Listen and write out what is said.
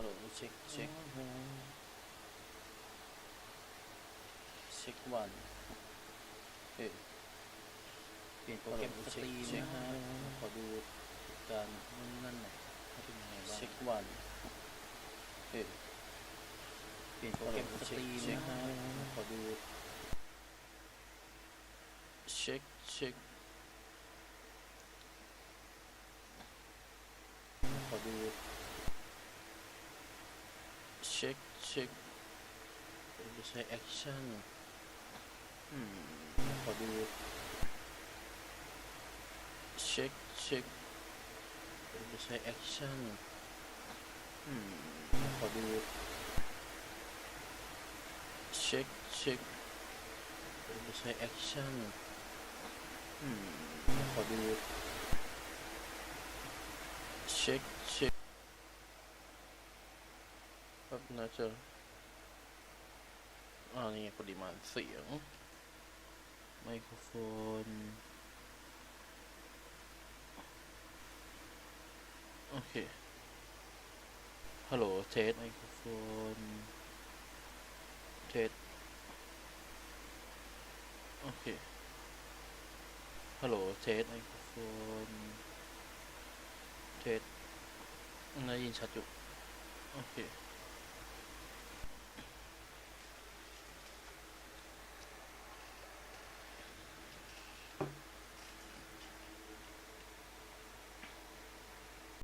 ฮัลโหลเช็คเช็คเช็ควันเฮ้ยเปลี่ยน ช็คเช็คจะใช้แอคชั่นอืมขอดูเช็คเช็คจะใช้แอคชั่นอืมขอดูเช็คเช็คจะใช้แอคชั่นอืมขอดูเช็คเช็ ครับน่าจะอ่านี่ปริมาณเสียง ไมโครโฟนโอเค ฮัลโหลเทสไมโครโฟน เทส โอเค ฮัลโหลเทสไมโครโฟน เทสได้ยินชัดอยู่ โอเค